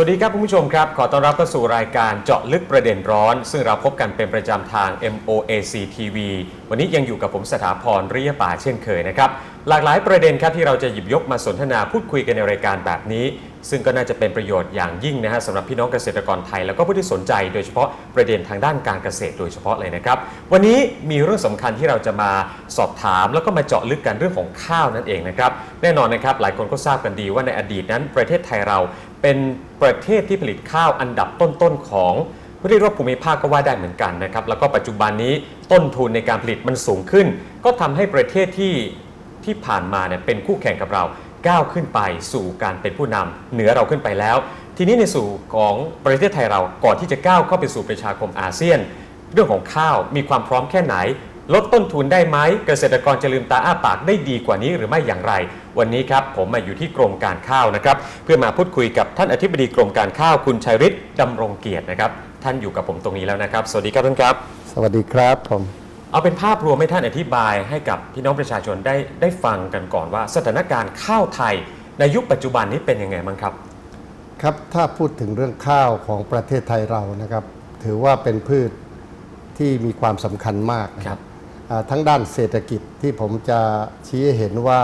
สวัสดีครับคุณผู้ชมครับ ขอต้อนรับเข้าสู่รายการเจาะลึกประเด็นร้อน ซึ่งเราพบกันเป็นประจำทาง MOAC TV วันนี้ยังอยู่กับผมสถาพรริยป่าเช่นเคยนะครับ หลากหลายประเด็นครับที่เราจะหยิบยกมาสนทนาพูดคุยกันในรายการแบบนี้ ซึ่งก็น่าจะเป็นประโยชน์อย่างยิ่งนะฮะสำหรับพี่น้องเกษตรกรไทย แล้วก็ผู้ที่สนใจโดยเฉพาะประเด็นทางด้านการเกษตรโดยเฉพาะเลยนะครับ วันนี้มีเรื่องสำคัญที่เราจะมาสอบถาม แล้วก็มาเจาะลึกกันเรื่องของข้าวนั่นเองนะครับแน่นอนนะครับหลายคนก็ทราบกันดีว่าในอดีตนั้นประเทศไทยเราเป็นประเทศที่ผลิตข้าวอันดับต้นๆของเรียกว่าภูมิภาคก็ว่าได้เหมือนกันนะครับแล้วก็ปัจจุบันนี้ต้นทุนในการผลิตมันสูงขึ้น ก็ทำให้ประเทศที่ที่ผ่านมาเนี่ยเป็นคู่แข่งกับเรา ก้าวขึ้นไปสู่การเป็นผู้นำเหนือเราขึ้นไปแล้ว ทีนี้ในสู่ของประเทศไทยเราก่อนที่จะก้าวเข้าไปสู่ประชาคมอาเซียน เรื่องของข้าวมีความพร้อมแค่ไหน ลดต้นทุนได้ไหมเกษตรกรจะลืมตาอ้าปากได้ดีกว่านี้หรือไม่อย่างไร วันนี้ครับผมมาอยู่ที่กรมการข้าวนะครับ เพื่อมาพูดคุยกับท่านอธิบดีกรมการข้าวคุณชัยฤทธิ์ดำรงเกียรตินะครับ ท่านอยู่กับผมตรงนี้แล้วนะครับ สวัสดีครับท่านครับ สวัสดีครับผม เอาเป็นภาพรวมให้ท่านอธิบายให้กับพี่น้องประชาชนได้ได้ฟังกันก่อนว่า สถานการณ์ข้าวไทยในยุคปัจจุบันนี้เป็นยังไงบ้างครับ ครับถ้าพูดถึงเรื่องข้าวของประเทศไทยเรานะครับ ถือว่าเป็นพืชที่มีความสำคัญมากนะคครัรับบอ่าทั้งด้านเศรษฐกิจที่ผมจะชี้ให้เห็นว่า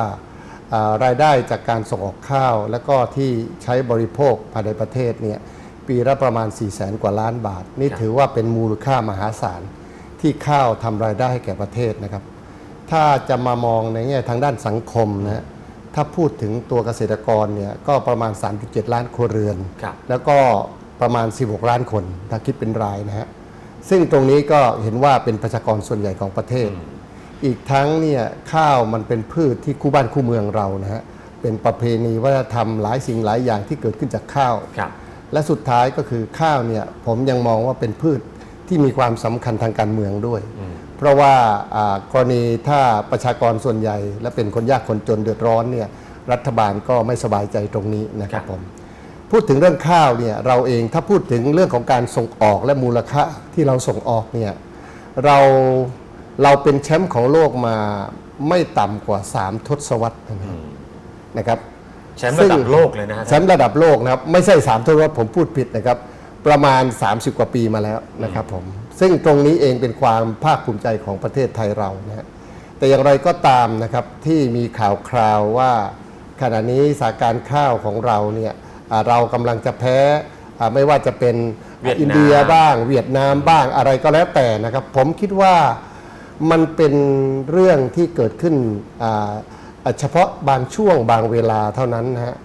อ่ารายได้จากการส่งออกข้าว และก็ที่ใช้บริโภคภายในประเทศเนี่ยปีละประมาณ 4 0 0แสนกว่าล้านบาท นี่ถือว่าเป็นมูลค่ามหาศาล ที่ข้าวทำรายได้ให้แก่ประเทศนะครับ ถ้าจะมามองในแง่ทางด้านสังคมนะฮะถ้าพูดถึงตัวเกษตรกรเนี่ยก็ประมาณ 3.7 ล้านครัวเรือน ครับแล้วก็ประมาณ 16 ล้านคนถ้าคิดเป็นรายนะฮะซึ่งตรงนี้ก็เห็นว่าเป็นประชากรส่วนใหญ่ของประเทศ อีกทั้งเนี่ยข้าวมันเป็นพืชที่คู่บ้านคู่เมืองเรานะฮะเป็นประเพณีวัฒนธรรมหลายสิ่งหลายอย่างที่เกิดขึ้นจากข้าว ครับ และสุดท้ายก็คือข้าวเนี่ยผมยังมองว่าเป็นพืช ที่มีความสำคัญทางการเมืองด้วย เพราะว่าอ่ากรณีถ้าประชากรส่วนใหญ่ และเป็นคนยากคนจนเดือดร้อนเนี่ยรัฐบาลก็ไม่สบายใจตรงนี้นะครับครับผมพูดถึงเรื่องข้าวเนี่ยเราเองถ้าพูดถึงเรื่องของการส่งออกและมูลค่าที่เราส่งออกเนี่ยเราเราเป็นแชมป์ของโลกมาไม่ต่ำกว่า 3 ทศวรรษนะครับนะครับแชมป์ระดับโลกเลยนะฮะแชมป์ระดับโลกนะครับไม่ใช่3ามทศวรรษผมพูดผิดนะครับ ประมาณ 30 กว่าปีมาแล้วนะครับผมซึ่งตรงนี้เองเป็นความภาคภูมิใจของประเทศไทยเรานะฮะแต่อย่างไรก็ตามนะครับที่มีข่าวคราวว่า ขณะนี้สถานการณ์ข้าวของเราเนี่ยอ่าเรากำลังจะแพ้อ่าไม่ว่าจะเป็นเวียดนาม อินเดียบ้าง เวียดนามบ้างอะไรก็แล้วแต่นะครับ ผมคิดว่ามันเป็นเรื่องที่เกิดขึ้นอ่าอ่าเฉพาะบางช่วงบางเวลาเท่านั้นนะฮะ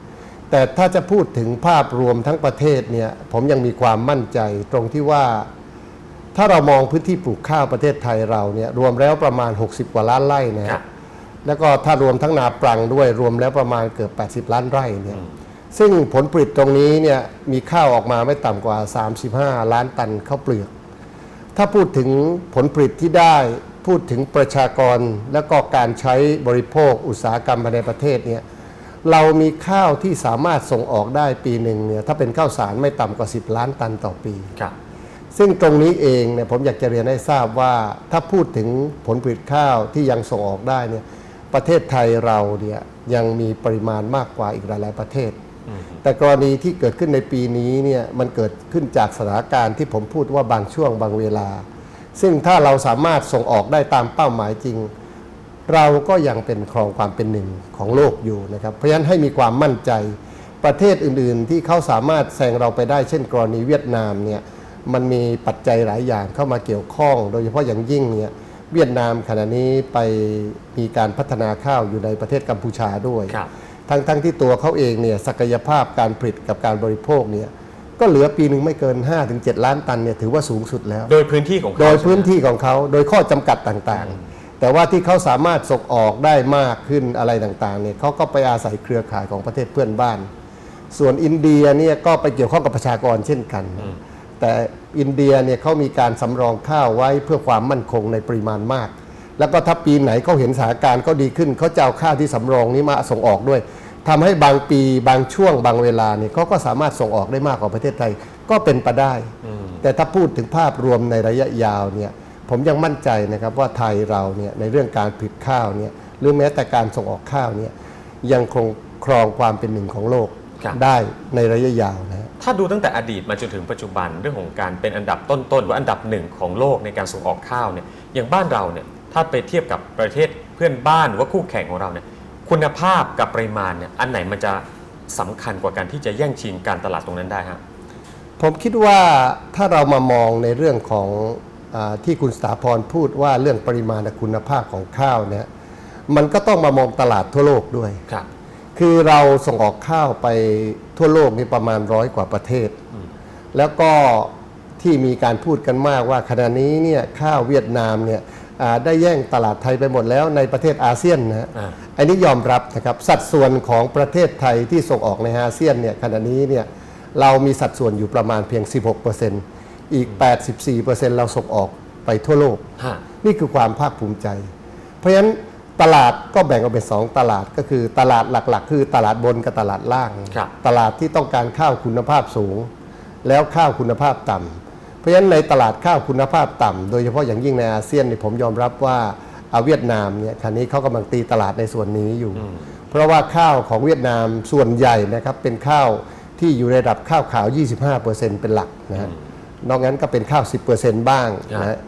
แต่ถ้าจะพูดถึงภาพรวมทั้งประเทศเนี่ยผมยังมีความมั่นใจตรงที่ว่า ถ้าเรามองพื้นที่ปลูกข้าวประเทศไทยเราเนี่ยรวมแล้วประมาณ 60 กว่าล้านไร่นะครัฮะบแล้วก็ถ้ารวมทั้งนาปรังด้วยรวมแล้วประมาณเกือบ 80 ล้านไร่เนี่ยซึ่งผลผลิตตรงนี้เนี่ยมีข้าวออกมาไม่ต่ำกว่า 35 ล้านตันข้าวเปลือก ถ้าพูดถึงผลผลิตที่ได้พูดถึงประชากรและก็การใช้บริโภคอุตสาหกรรมภายในประเทศเนี่ย เรามีข้าวที่สามารถส่งออกได้ปีหนึ่งเนี่ยถ้าเป็นข้าวสารไม่ต่ำกว่า 10 ล้านตันต่อปี ครับ ซึ่งตรงนี้เองเนี่ยผมอยากจะเรียนให้ทราบว่าถ้าพูดถึงผลผลิตข้าวที่ยังส่งออกได้เนี่ยประเทศไทยเราเนี่ยยังมีปริมาณมากกว่าอีกหลายๆประเทศ แต่กรณีที่เกิดขึ้นในปีนี้เนี่ยมันเกิดขึ้นจากสถานการณ์ที่ผมพูดว่าบางช่วงบางเวลา ซึ่งถ้าเราสามารถส่งออกได้ตามเป้าหมายจริง เราก็ยังเป็นครองความเป็นหนึ่งของโลกอยู่นะครับ เพราะฉะนั้นให้มีความมั่นใจประเทศอื่นๆ ที่เขาสามารถแซงเราไปได้เช่นกรณีเวียดนามเนี่ยมันมีปัจจัยหลายอย่างเข้ามาเกี่ยวข้อง โดยเฉพาะอย่างยิ่งเนี่ยเวียดนามขณะนี้ไปมีการพัฒนาข้าวอยู่ในประเทศกัมพูชาด้วยครับทั้งทั้งที่ตัวเขาเองเนี่ยศักยภาพการผลิตกับการบริโภคเนี่ยก็เหลือปีหนึ่งไม่เกิน 5-7 ล้านตันเนี่ยถือว่าสูงสุดแล้ว โดยพื้นที่ของเขาโดยใช่ไหมพื้นที่ของเขาโดยข้อจำกัดต่างๆ แต่ว่าที่เขาสามารถส่งออกได้มากขึ้นอะไรต่างๆเนี่ยเขาก็ไปอาศัยเครือข่ายของประเทศเพื่อนบ้าน ส่วนอินเดียเนี่ยก็ไปเกี่ยวข้องกับประชากรเช่นกัน แต่อินเดียเนี่ยเขามีการสำรองข้าวไว้เพื่อความมั่นคงในปริมาณมาก แล้วก็ถ้าปีไหนเขาเห็นสถานการณ์เขาดีขึ้นเขาจะเอาข้าวที่สำรองนี้มาส่งออกด้วยทำให้บางปีบางช่วงบางเวลาเนี่ยเขาก็สามารถส่งออกได้มากกว่าประเทศไทยก็เป็นไปได้ แต่ถ้าพูดถึงภาพรวมในระยะยาวเนี่ย ผมยังมั่นใจนะครับว่าไทยเราเนี่ยในเรื่องการผลิตข้าวเนี่ยหรือแม้แต่การส่งออกข้าวเนี่ยยังคงครองความเป็นหนึ่งของโลกครับได้ในระยะยาวนะฮะถ้าดูตั้งแต่อดีตมาจนถึงปัจจุบันเรื่องของการเป็นอันดับต้นๆหรืออันดับหนึ่งของโลกในการส่งออกข้าวเนี่ยอย่างบ้านเราเนี่ยถ้าไปเทียบกับประเทศเพื่อนบ้านหรือว่าคู่แข่งของเราเนี่ยคุณภาพกับปริมาณเนี่ยอันไหนมันจะสำคัญกว่าการที่จะแย่งชิงการตลาดตรงนั้นได้ฮะผมคิดว่าถ้าเรามามองในเรื่องของอา ที่คุณสถาพรพูดว่าเรื่องปริมาณและคุณภาพของข้าวเนี่ยมันก็ต้องมามองตลาดทั่วโลกด้วยครับ คือเราส่งออกข้าวไปทั่วโลกนี่ประมาณร้อยกว่าประเทศ แล้วก็ที่มีการพูดกันมากว่าขณะนี้เนี่ยข้าวเวียดนามเนี่ยอ่าได้แย่งตลาดไทยไปหมดแล้วในประเทศอาเซียนนะฮะอ่าอันนี้ยอมรับนะครับสัดส่วนของประเทศไทยที่ส่งออกในอาเซียนเนี่ยขณะนี้เนี่ยเรามีสัดส่วนอยู่ประมาณเพียง 16% อีก 84%เราส่งออกไปทั่วโลก ฮะ นี่คือความภาคภูมิใจ เพราะฉะนั้นตลาดก็แบ่งออกเป็นสองตลาดก็คือตลาดหลักๆ คือตลาดบนกับตลาดล่าง ครับ ตลาดที่ต้องการข้าวคุณภาพสูง แล้วข้าวคุณภาพต่ำเพราะฉะนั้นในตลาดข้าวคุณภาพต่ำโดยเฉพาะอย่างยิ่งในอาเซียนเนี่ยผมยอมรับว่าเอาเวียดนามเนี่ยคราวนี้เขากำลังตีตลาดในส่วนนี้อยู่ เพราะว่าข้าวของเวียดนามส่วนใหญ่นะครับเป็นข้าวที่อยู่ในระดับข้าวขาว 25%เป็นหลักนะฮะ นอกนั้นก็เป็นข้าว 10%บ้างนะฮะ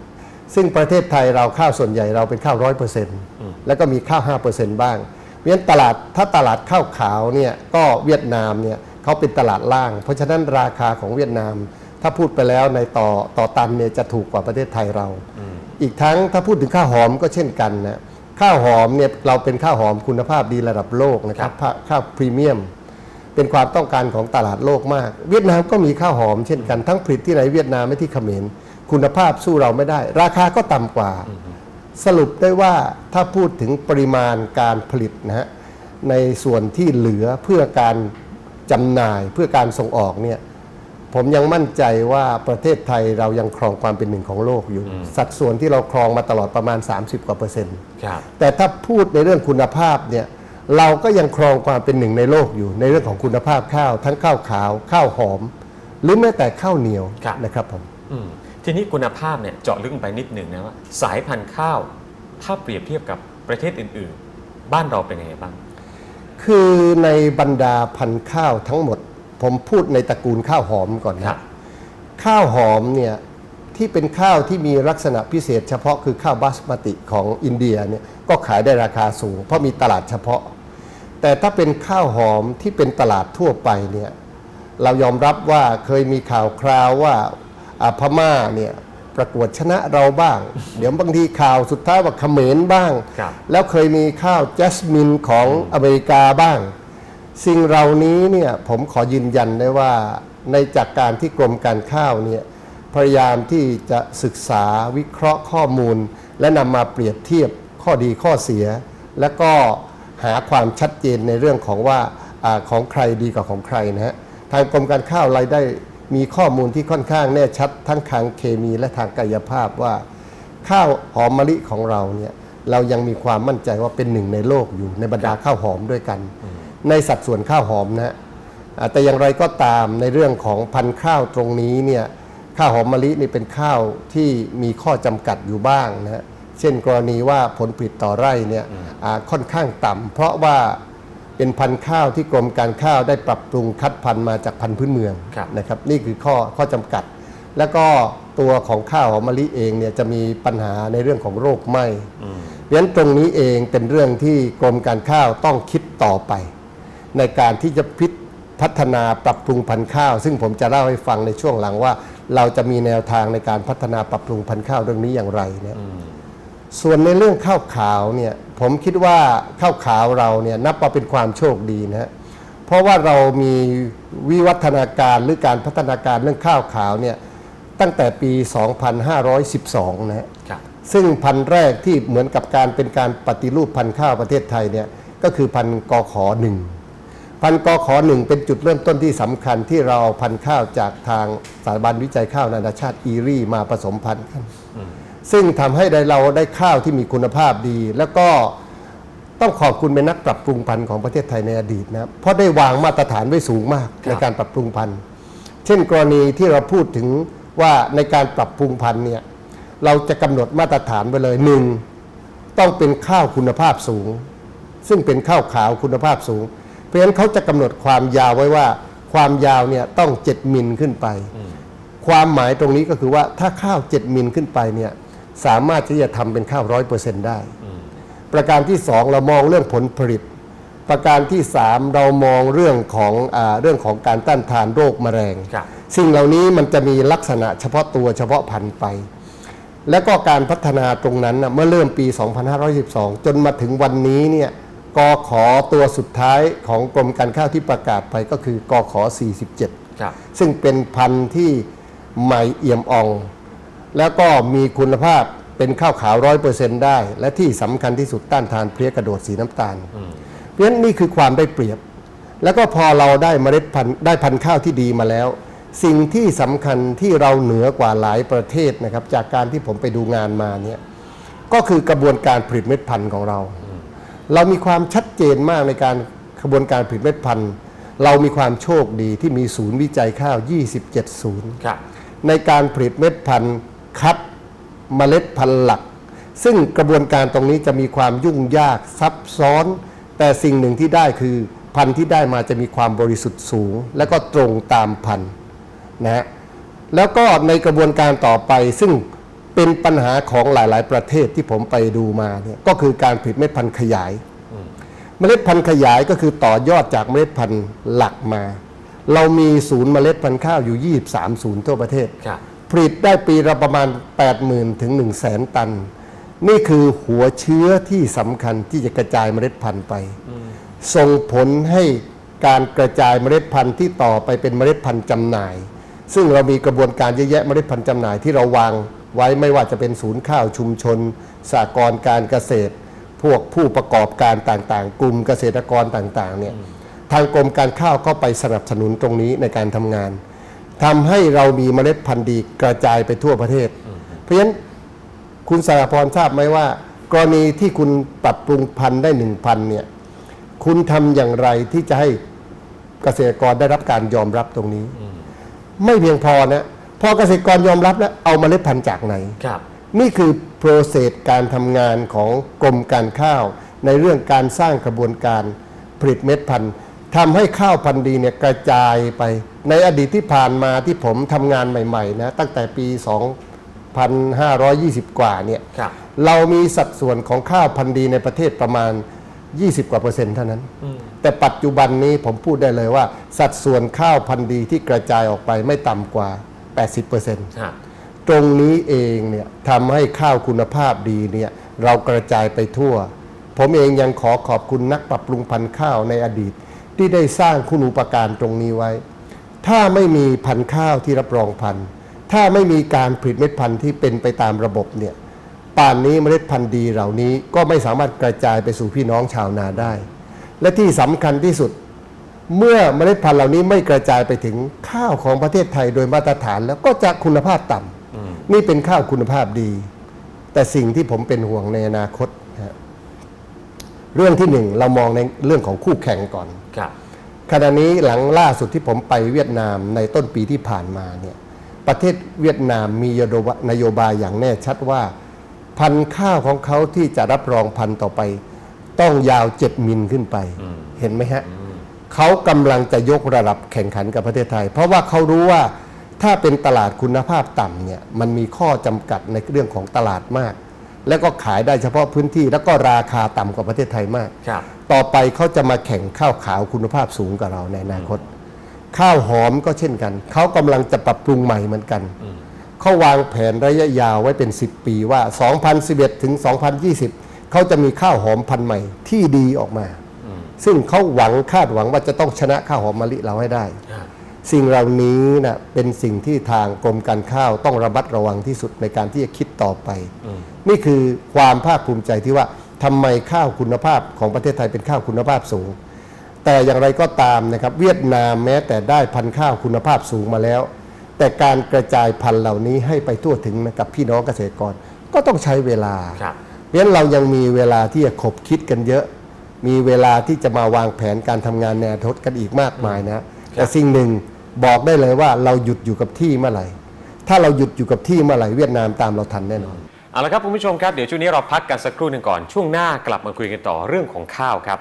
ซึ่งประเทศไทยเราข้าวส่วนใหญ่เราเป็นข้าวร้อยเปอร์เซ็นต์แล้วก็มีข้าวห้าเปอร์เซ็นต์บ้างเพราะฉะนั้นตลาดถ้าตลาดข้าวขาวเนี่ยก็เวียดนามเนี่ยเขาเป็นตลาดล่าง เพราะฉะนั้นราคาของเวียดนาม ถ้าพูดไปแล้วในต่อต่อตันเนี่ยจะถูกกว่าประเทศไทยเรา อีกทั้งถ้าพูดถึงข้าวหอมก็เช่นกันนะข้าวหอมเนี่ยเราเป็นข้าวหอมคุณภาพดีระดับโลกนะครับข้าวพรีเมียม เป็นความต้องการของตลาดโลกมาก เวียดนามก็มีข้าวหอมเช่นกันทั้งผลิตที่ไหนเวียดนามไม่ที่เขมรคุณภาพสู้เราไม่ได้ ราคาก็ต่ำกว่า สรุปได้ว่าถ้าพูดถึงปริมาณการผลิตนะฮะในส่วนที่เหลือเพื่อการจำหน่ายเพื่อการส่งออกเนี่ยผมยังมั่นใจว่าประเทศไทยเรายังครองความเป็นหนึ่งของโลกอยู่ สัดส่วนที่เราครองมาตลอดประมาณ 30 กว่าเปอร์เซ็นต์ครับแต่ถ้าพูดในเรื่องคุณภาพเนี่ย เราก็ยังครองความเป็นหนึ่งในโลกอยู่ในเรื่องของคุณภาพข้าว ทั้งข้าวขาว ข้าวหอม หรือแม้แต่ข้าวเหนียวครับ นะครับผม อืมทีนี้คุณภาพเนี่ยเจาะลึกลงไปนิดหนึ่งนะว่าสายพันธุ์ข้าว ถ้าเปรียบเทียบกับประเทศอื่นๆ บ้านเราเป็นยังไงบ้าง คือในบรรดาพันธุ์ข้าวทั้งหมด ผมพูดในตระกูลข้าวหอมก่อนครันะบ ข้าวหอมเนี่ย ที่เป็นข้าวที่มีลักษณะพิเศษเฉพาะคือข้าวบาสมาติของอินเดียเนี่ยก็ขายได้ราคาสูง เพราะมีตลาดเฉพาะ แต่ถ้าเป็นข้าวหอมที่เป็นตลาดทั่วไปเนี่ยเรายอมรับว่าเคยมีข่าวคราวว่าอ่าพม่าเนี่ยประกวดชนะเราบ้าง เดี๋ยวบางทีข่าวสุดท้ายว่าเขมรบ้างครับแล้วเคยมีข้าวจัสมินของอเมริกาบ้าง สิ่งเหล่านี้เนี่ยผมขอยืนยันได้ว่าในจากการที่กรมการข้าวเนี่ย พยายามที่จะศึกษาวิเคราะห์ข้อมูล และนำมาเปรียบเทียบข้อดีข้อเสีย และก็หาความชัดเจนในเรื่องของว่าอของใครดีกว่าของใครนะฮะทางกรมการข้าวรายได้มีข้อมูลที่ค่อนข้างแน่ชัด ทั้งทางเคมีและทางกายภาพว่า ข้าวหอมมะลิของเราเนี่ยเรายังมีความมั่นใจว่าเป็นหนึ่งในโลกอยู่ในบรรดาข้าวหอมด้วยกัน ในสัดส่วนข้าวหอมนะฮะแต่อย่างไรก็ตามในเรื่องของพันธุ์ข้าวตรงนี้เนี่ย ข้าวหอมมะลินี่เป็นข้าวที่มีข้อจำกัดอยู่บ้างนะฮะเช่นกรณีว่าผลผลิตต่อไร่เนี่ยอ่าค่อนข้างต่ำเพราะว่าเป็นพันธุ์ข้าวที่กรมการข้าวได้ปรับปรุงคัดพันธุ์มาจากพันธุ์พื้นเมืองครับนะครับ นี่คือข้อข้อจำกัด แล้วก็ตัวของข้าวหอมมะลิเองเนี่ยจะมีปัญหาในเรื่องของโรคไหม้เพราะฉะนั้นตรงนี้เองเป็นเรื่องที่กรมการข้าวต้องคิดต่อไป ในการที่จะพิพัฒนาปรับปรุงพันธุ์ข้าว ซึ่งผมจะเล่าให้ฟังในช่วงหลังว่า เราจะมีแนวทางในการพัฒนาปรับปรุงพันธุ์ข้าวเรื่องนี้อย่างไรเนี่ยส่วนในเรื่องข้าวขาวเนี่ยผมคิดว่าข้าวขาวเราเนี่ยนับว่าเป็นความโชคดีนะฮะเพราะว่าเรามีวิวัฒนาการหรือการพัฒนาการเรื่องข้าวขาวเนี่ยตั้งแต่ปี 2512 นะฮะครับซึ่งพันธุ์แรกที่เหมือนกับการเป็นการปฏิรูปพันธุ์ข้าวประเทศไทยเนี่ยก็คือพันธุ์กขอหนึ่ง พันธุ์กขอหนึ่งเป็นจุดเริ่มต้นที่สำคัญที่เราเอาพันธุ์ข้าวจากทางสถาบันวิจัยข้าวนานาชาติอีรี่มาผสมพันธุ์กันซึ่งทำให้ได้เราได้ข้าวที่มีคุณภาพดี แล้วก็ต้องขอบคุณเป็นนักปรับปรุงพันธุ์ของประเทศไทยในอดีตนะครับเพราะได้วางมาตรฐานไว้สูงมากครับในการปรับปรุงพันธุ์ เช่นกรณีที่เราพูดถึงว่าในการปรับปรุงพันธุ์เนี่ยเราจะกำหนดมาตรฐานไว้เลยหนึ่งต้องเป็นข้าวคุณภาพสูง ซึ่งเป็นข้าวขาวคุณภาพสูง เพราะฉะนั้นเขาจะกำหนดความยาวไว้ว่า ความยาวเนี่ยต้อง 7 มิลขึ้นไป ความหมายตรงนี้ก็คือว่าถ้าข้าว 7 มิลขึ้นไปเนี่ยสามารถที่จะทำเป็นข้าวร้อยเปอร์เซ็นต์ได้ ประการที่ 2 เรามองเรื่องผลผลิต ประการที่ 3 เรามองเรื่องของอาเรื่องของการต้านทานโรคแมลงครับสิ่งเหล่านี้มันจะมีลักษณะเฉพาะตัวเฉพาะพันธุ์ไป และก็การพัฒนาตรงนั้นนะเมื่อเริ่มปี 2512 จนมาถึงวันนี้เนี่ย กอขอตัวสุดท้ายของกรมการข้าวที่ประกาศไปก็คือกอขอ 47 ครับ ซึ่งเป็นพันธุ์ที่ใหม่เอี่ยมอ่อง แล้วก็มีคุณภาพเป็นข้าวขาวร้อยเปอร์เซ็นต์ได้ และที่สำคัญที่สุดต้านทานเพลี้ยกระโดดสีน้ำตาล เพราะฉะนั้นนี่คือความได้เปรียบ แล้วก็พอเราได้เมล็ดพันธุ์ได้พันธุ์ข้าวที่ดีมาแล้ว สิ่งที่สำคัญที่เราเหนือกว่าหลายประเทศนะครับจากการที่ผมไปดูงานมาเนี่ยก็คือกระบวนการผลิตเม็ดพันธุ์ของเรา เรามีความชัดเจนมากในการกระบวนการผลิตเม็ดพันธุ์เรามีความโชคดีที่มีศูนย์วิจัยข้าว 27 ศูนย์ ครับ ในการผลิตเม็ดพันธุ์คัดเมล็ดพันธุ์หลัก ซึ่งกระบวนการตรงนี้จะมีความยุ่งยากซับซ้อน แต่สิ่งหนึ่งที่ได้คือพันธุ์ที่ได้มาจะมีความบริสุทธิ์สูง และก็ตรงตามพันธุ์นะฮะแล้วก็ในกระบวนการต่อไปซึ่ง เป็นปัญหาของหลาย ๆ ประเทศที่ผมไปดูมาเนี่ยก็คือการผลิตเม็ดพันธุ์ขยาย เมล็ดพันธุ์ขยายก็คือต่อยอดจากเมล็ดพันธุ์หลักมา เรามีศูนย์เมล็ดพันธุ์ข้าวอยู่ 23 ศูนย์ทั่วประเทศครับผลิตได้ปีละประมาณ 80,000 ถึง 1 0 0 0 0แสนตัน นี่คือหัวเชื้อที่สำคัญที่จะกระจายเมล็ดพันธุ์ไป ส่งผลให้การกระจายเมล็ดพันธุ์ที่ต่อไปเป็นเมล็ดพันธุ์จำหน่าย ซึ่งเรามีกระบวนการเยอะแยะเมล็ดพันธุ์จำหน่ายที่เราวาง ไว้ไม่ว่าจะเป็นศูนย์ข้าวชุมชนสหกรการเกษตร พวกผู้ประกอบการต่างๆ กลุ่มเกษตรกรต่างๆเนี่ยทางกรมการข้าวก็ไปสนับสนุนตรงนี้ในการทำงานทำให้เรามีเมล็ดพันธุ์ดีกระจายไปทั่วประเทศ เพราะฉะนั้นคุณสารพรทราบไหมว่า กรณีที่คุณปรับปรุงพันธุ์ได้หนึ่งพันเนี่ยคุณทำอย่างไรที่จะให้เกษตรกรได้รับการยอมรับตรงนี้ ไม่เพียงพอนะ พอเกษตรกรยอมรับแล้วเอาเมล็ดพันธุ์จากไหนครับ นี่คือโปรเซสการทำงานของกรมการข้าว ในเรื่องการสร้างกระบวนการผลิตเม็ดพันธุ์ทำให้ข้าวพันธุ์ดีเนี่ยกระจายไป ในอดีตที่ผ่านมาที่ผมทำงานใหม่ๆนะตั้งแต่ปี 2520 กว่าเนี่ยครับเรามีสัดส่วนของข้าวพันธุ์ดีในประเทศประมาณ 20 กว่าเปอร์เซ็นต์เท่านั้น แต่ปัจจุบันนี้ผมพูดได้เลยว่า สัดส่วนข้าวพันธุ์ดีที่กระจายออกไปไม่ต่ำกว่า 80เปอร์เซ็นต์ฮะตรงนี้เองเนี่ยทำให้ข้าวคุณภาพดีเนี่ยเรากระจายไปทั่ว ผมเองยังขอขอบคุณนักปรับปรุงพันธุ์ข้าวในอดีต ที่ได้สร้างคุณูปการตรงนี้ไว้ ถ้าไม่มีพันธุ์ข้าวที่รับรองพันธุ์ ถ้าไม่มีการผลิตเม็ดพันธุ์ที่เป็นไปตามระบบเนี่ยป่านนี้เมล็ดพันธุ์ดีเหล่านี้ก็ไม่สามารถกระจายไปสู่พี่น้องชาวนาได้ และที่สำคัญที่สุด เมื่อเมล็ดพันธุ์เหล่านี้ไม่กระจายไปถึงข้าวของประเทศไทยโดยมาตรฐานแล้วก็จะคุณภาพต่ำนี่เป็นข้าวคุณภาพดี แต่สิ่งที่ผมเป็นห่วงในอนาคตนะฮะเรื่องที่หนึ่งเรามองในเรื่องของคู่แข่งก่อนครับขณะนี้หลังล่าสุดที่ผมไปเวียดนามในต้นปีที่ผ่านมาเนี่ยประเทศเวียดนามมีนโยบายอย่างแน่ชัดว่า พันธุ์ข้าวของเขาที่จะรับรองพันธุ์ต่อไป ต้องยาวเจ็ดมิลขึ้นไป เห็นไหมฮะ เขากำลังจะยกระดับแข่งขันกับประเทศไทย เพราะว่าเขารู้ว่าถ้าเป็นตลาดคุณภาพต่ำเนี่ยมันมีข้อจำกัดในเรื่องของตลาดมาก แล้วก็ขายได้เฉพาะพื้นที่ แล้วก็ราคาต่ำกว่าประเทศไทยมากครับต่อไปเขาจะมาแข่งข้าวขาวคุณภาพสูงกับเราในอนาคต ข้าวหอมก็เช่นกัน เขากำลังจะปรับปรุงใหม่เหมือนกัน เขาวางแผนระยะยาวไว้เป็น 10 ปีว่า 2011 ถึง 2020 เขาจะมีข้าวหอมพันธุ์ใหม่ที่ดีออกมา ซึ่งเขาหวังคาดหวังว่าจะต้องชนะข้าวหอมมะลิเราให้ได้ฮะสิ่งเหล่านี้นะเป็นสิ่งที่ทางกรมการข้าวต้องระมัดระวังที่สุดในการที่จะคิดต่อไป นี่คือความภาคภูมิใจที่ว่าทำไมข้าวคุณภาพของประเทศไทยเป็นข้าวคุณภาพสูง แต่อย่างไรก็ตามนะครับ เวียดนามแม้แต่ได้พันธุ์ข้าวคุณภาพสูงมาแล้ว แต่การกระจายพันธุ์เหล่านี้ให้ไปทั่วถึงนะกับพี่น้องเกษตรกรก็ต้องใช้เวลาครับเพราะฉะนั้นเรายังมีเวลาที่จะขบคิดกันเยอะ มีเวลาที่จะมาวางแผนการทำงานแนวทดกันอีกมากมายนะแต่สิ่งหนึ่งบอกได้เลยว่าเราหยุดอยู่กับที่เมื่อไหร่ ถ้าเราหยุดอยู่กับที่เมื่อไหร่เวียดนามตามเราทันแน่นอนเอาละครับคุณผู้ชมครับเดี๋ยวช่วงนี้เราพักกันสักครู่หนึ่งก่อนช่วงหน้ากลับมาคุยกันต่อเรื่องของข้าวครับ